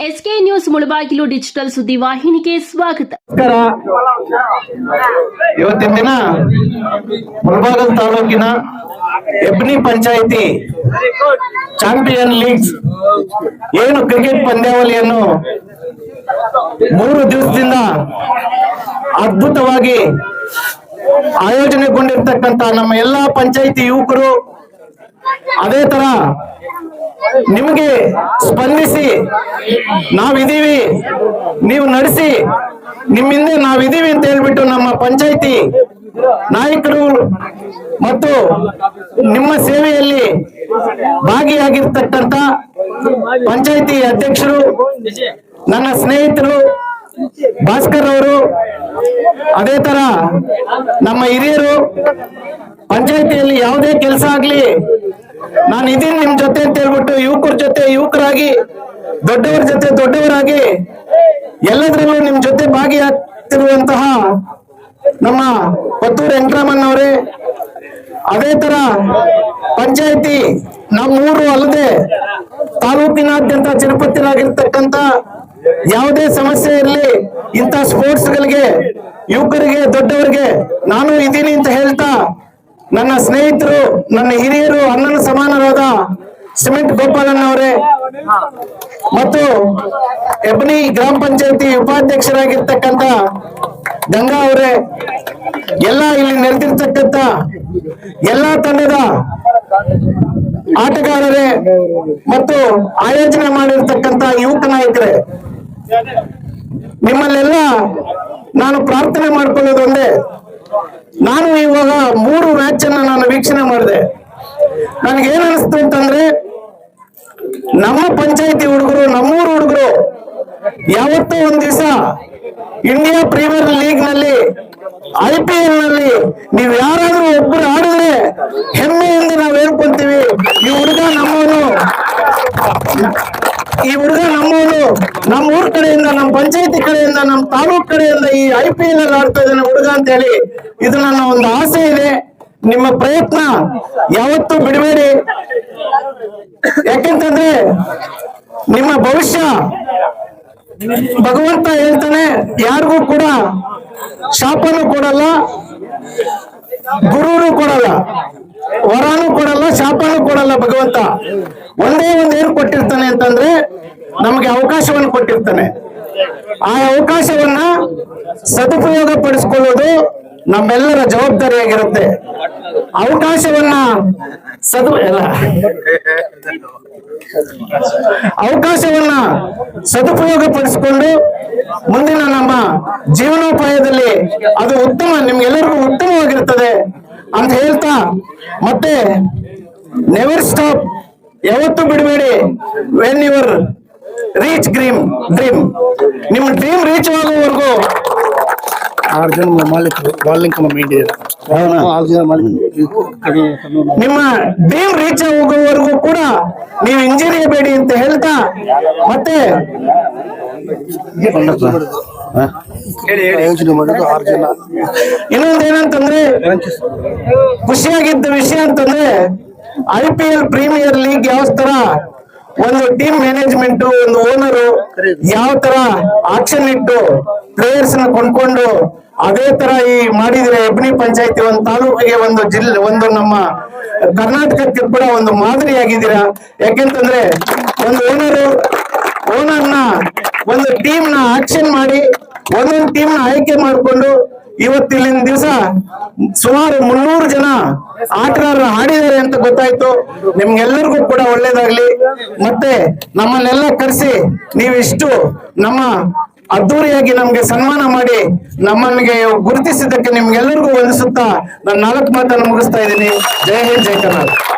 SK news Mulbagal digital ಸುದ್ದಿ ವಾಹಿನಿಗೆ ಸ್ವಾಗತ. ಇವತ್ತಿನ ದಿನ ಮುಳಬಾಗಲ್ ತಾಲೂಕಿನ ಎಬ್ನಿ ಪಂಚಾಯಿತಿ ಚಾಂಪಿಯನ್ ಲೀಗ್ಸ್ ಏನು ಕ್ರಿಕೆಟ್ ಪಂದ್ಯಾವಳಿಯನ್ನು ಮೂರು ದಿವಸದಿಂದ ಅದ್ಭುತವಾಗಿ ಆಯೋಜನೆಗೊಂಡಿರ್ತಕ್ಕಂತ ನಮ್ಮ ಎಲ್ಲಾ ಪಂಚಾಯಿತಿ ಯುವಕರು ಅದೇ ತರ ನಿಮಗೆ ಸ್ಪಂದಿಸಿ, ನಾವಿದ್ದೀವಿ, ನೀವು ನಡೆಸಿ, ನಿಮ್ಮಿಂದ ನಾವಿದ್ದೀವಿ ಅಂತ ಹೇಳ್ಬಿಟ್ಟು ನಮ್ಮ ಪಂಚಾಯಿತಿ ನಾಯಕರು ಮತ್ತು ನಿಮ್ಮ ಸೇವೆಯಲ್ಲಿ ಭಾಗಿಯಾಗಿರ್ತಕ್ಕಂಥ ಪಂಚಾಯಿತಿ ಅಧ್ಯಕ್ಷರು, ನನ್ನ ಸ್ನೇಹಿತರು ಭಾಸ್ಕರ್ ಅವರು, ಅದೇ ತರ ನಮ್ಮ ಹಿರಿಯರು, ಪಂಚಾಯಿತಿಯಲ್ಲಿ ಯಾವುದೇ ಕೆಲಸ ಆಗ್ಲಿ ನಾನು ಇದೀನಿ ನಿಮ್ ಜೊತೆ ಅಂತ ಹೇಳ್ಬಿಟ್ಟು ಯುವಕರ ಜೊತೆ, ಯುವಕರಾಗಿ, ದೊಡ್ಡವರ ಜೊತೆ, ದೊಡ್ಡವರಾಗಿ ಎಲ್ಲದರಲ್ಲೂ ನಿಮ್ ಜೊತೆ ಭಾಗಿಯಾಗ್ತಿರುವಂತಹ ನಮ್ಮ ಪತ್ತೂರು ವೆಂಕಟರಾಮಣ್ಣವರೇ ಅದೇ ತರ ಪಂಚಾಯಿತಿ ನಮ್ಮೂರು ಅಲ್ಲದೆ ತಾಲೂಕಿನಾದ್ಯಂತ ಚಿರಪತಿರಾಗಿರ್ತಕ್ಕಂತ ಯಾವುದೇ ಸಮಸ್ಯೆ ಇರಲಿ, ಇಂಥ ಸ್ಪೋರ್ಟ್ಸ್ ಗಳಿಗೆ, ಯುವಕರಿಗೆ, ದೊಡ್ಡವರಿಗೆ ನಾನು ಇದ್ದೀನಿ ಅಂತ ಹೇಳ್ತಾ ನನ್ನ ಸ್ನೇಹಿತರು, ನನ್ನ ಹಿರಿಯರು, ಅಣ್ಣನ ಸಮಾನರಾದ ಸಿಮೆಂಟ್ ಗೋಪಾಲಣ್ಣ ಅವರೇ. ಮತ್ತು ಎಬ್ನಿ ಗ್ರಾಮ ಪಂಚಾಯತಿ ಉಪಾಧ್ಯಕ್ಷರಾಗಿರ್ತಕ್ಕಂತ ಗಂಗಾ ಅವರೇ. ಎಲ್ಲ ಇಲ್ಲಿ ನೆರೆದಿರ್ತಕ್ಕಂತ ಎಲ್ಲಾ ತಂಡದ ಆಟಗಾರರೇ ಮತ್ತು ಆಯೋಜನೆ ಮಾಡಿರ್ತಕ್ಕಂತ ಯುವಕ ನಾಯಕರೇ. ನಿಮ್ಮಲ್ಲೆಲ್ಲ ನಾನು ಪ್ರಾರ್ಥನೆ ಮಾಡ್ಕೊಳ್ಳೋದು ಒಂದೇ. ನಾನು ಇವಾಗ ಮೂರು ಮ್ಯಾಚ್ ಅನ್ನ ನಾನು ವೀಕ್ಷಣೆ ಮಾಡಿದೆ. ನನಗೆ ಏನ್ ಅನಿಸ್ತು ಅಂತಂದ್ರೆ, ನಮ್ಮ ಪಂಚಾಯತಿ ಹುಡುಗರು, ನಮ್ಮೂರು ಹುಡುಗರು ಯಾವತ್ತೋ ಒಂದ್ ದಿವಸ ಇಂಡಿಯಾ ಪ್ರೀಮಿಯರ್ ಲೀಗ್ನಲ್ಲಿ ಐ ಪಿ ಎಲ್ನಲ್ಲಿ ನೀವು ಯಾರಾದ್ರೂ ಒಬ್ಬರು ಆಡಿದ್ರೆ ಹೆಮ್ಮೆಯಿಂದ ನಾವ್ ಹೇಳ್ಕೊಂತೀವಿ, ಈ ಹುಡುಗ ನಮ್ಮವನು, ಈ ಹುಡುಗ ನಮ್ಮವನು ನಮ್ಮ ಊರ್ ಕಡೆಯಿಂದ, ನಮ್ಮ ಪಂಚಾಯತಿ ಕಡೆಯಿಂದ, ನಮ್ಮ ತಾಲೂಕ್ ಕಡೆಯಿಂದ ಈ ಐ ಪಿ ಎಲ್ ಅಲ್ಲಿ ಆಡ್ತಾ ಇದ್ದಾನೆ ಹುಡುಗ ಅಂತ ಹೇಳಿ ಇದು ನನ್ನ ಒಂದು ಆಸೆ ಇದೆ. ನಿಮ್ಮ ಪ್ರಯತ್ನ ಯಾವತ್ತೂ ಬಿಡಬೇಡಿ. ಯಾಕೆಂತಂದ್ರೆ ನಿಮ್ಮ ಭವಿಷ್ಯ ಭಗವಂತ ಹೇಳ್ತಾನೆ, ಯಾರಿಗೂ ಕೂಡ ಶಾಪನು ಕೊಡಲ್ಲ, ಗುರುನು ಕೊಡಲ್ಲ, ವರನು ಕೊಡಲ್ಲ, ಶಾಪನು ಕೊಡಲ್ಲ ಭಗವಂತ. ಒಂದೇ ಒಂದು ಏನು ಕೊಟ್ಟಿರ್ತಾನೆ ಅಂತಂದ್ರೆ ನಮಗೆ ಅವಕಾಶವನ್ನು ಕೊಟ್ಟಿರ್ತಾನೆ. ಆ ಅವಕಾಶವನ್ನ ಸದುಪಯೋಗ ಪಡಿಸ್ಕೊಳ್ಳೋದು ನಮ್ಮೆಲ್ಲರ ಜವಾಬ್ದಾರಿಯಾಗಿರುತ್ತೆ. ಅವಕಾಶವನ್ನ ಸದು ಅಲ್ಲ ಅವಕಾಶವನ್ನ ಸದುಪಯೋಗ ಪಡಿಸಿಕೊಂಡು ಮುಂದಿನ ನಮ್ಮ ಜೀವನೋಪಾಯದಲ್ಲಿ ಅದು ಉತ್ತಮ, ನಿಮ್ಗೆಲ್ಲರಿಗೂ ಉತ್ತಮವಾಗಿರ್ತದೆ ಅಂತ ಹೇಳ್ತಾ ಮತ್ತೆ ನೆವರ್ ಸ್ಟಾಪ್ ಯಾವತ್ತೂ ಬಿಡಬೇಡಿ. When your reach dream dream ನಿಮ್ಮ ಡ್ರೀಮ್ ರೀಚ್ ಆಗುವವರೆಗೂ ಆರು ಜನ ಮಾಲೀಕರು ಬಾಲಿಂಗ್ ಮೀಡಿಯರ್ ಆರು ಜನ ಮಾಲೀಕರು ನಿಮ್ಮ ಡೀಮ್ ರೀಚ್ ಆಗುವವರೆಗೂ ಕೂಡ ನೀವು ಹಿಂಜರಿಯಬೇಡಿ ಅಂತ ಹೇಳ್ತಾ ಮತ್ತೆ ಯೋಚನೆ ಮಾಡೋದು ಆರು ಜನ. ಇನ್ನೊಂದು ಏನಂತಂದ್ರೆ ಖುಷಿಯಾಗಿದ್ದ ವಿಷಯ ಅಂತಂದ್ರೆ I P L premier league ಯಾವ ತರ ಒಂದು ಟೀಮ್ ಮ್ಯಾನೇಜ್ಮೆಂಟ್ ಒಂದು ಓನರು ಯಾವ ತರ ಆಕ್ಷನ್ ಇಟ್ಟು ಪ್ಲೇಯರ್ಸ್ನ ಕೊಂಡ್ಕೊಂಡು ಅದೇ ತರ ಈ ಮಾಡಿದ್ರೆ ಎಬ್ನಿ ಪಂಚಾಯತಿ ಒಂದು ತಾಲೂಕಿಗೆ ಒಂದು ಜಿಲ್ಲೆ ಒಂದು ನಮ್ಮ ಕರ್ನಾಟಕಕ್ಕೆ ಕೂಡ ಒಂದು ಮಾದರಿಯಾಗಿದ್ದೀರಾ? ಯಾಕೆಂತಂದ್ರೆ ಒಂದು ಓನರು ಓನರ್ನ ಒಂದು ಟೀಮ್ನ ಆಕ್ಷನ್ ಮಾಡಿ ಒಂದೊಂದು ಟೀಮ್ನ ಆಯ್ಕೆ ಮಾಡಿಕೊಂಡು ಇವತ್ತಿನ ದಿವಸ ಸುಮಾರು ಮುನ್ನೂರು ಜನ ಆಟಗಾರರು ಆಡಿದ್ದಾರೆ ಅಂತ ಗೊತ್ತಾಯ್ತು. ನಿಮ್ಗೆಲ್ಲರಿಗೂ ಕೂಡ ಒಳ್ಳೇದಾಗ್ಲಿ. ಮತ್ತೆ ನಮ್ಮನ್ನೆಲ್ಲ ಕರೆಸಿ ನೀವಿಷ್ಟು ನಮ್ಮ ಅದ್ದೂರಿಯಾಗಿ ನಮ್ಗೆ ಸನ್ಮಾನ ಮಾಡಿ ನಮ್ಮನ್ಗೆ ಗುರುತಿಸಿದ್ದಕ್ಕೆ ನಿಮ್ಗೆಲ್ಲರಿಗೂ ವಂದಿಸುತ್ತಾ ನಾನು ನಾಲ್ಕು ಮಾತನ್ನು ಮುಗಿಸ್ತಾ ಇದ್ದೀನಿ. ಜೈ ಹಿಂದ್, ಜೈ ಕರ್ನಾಟಕ.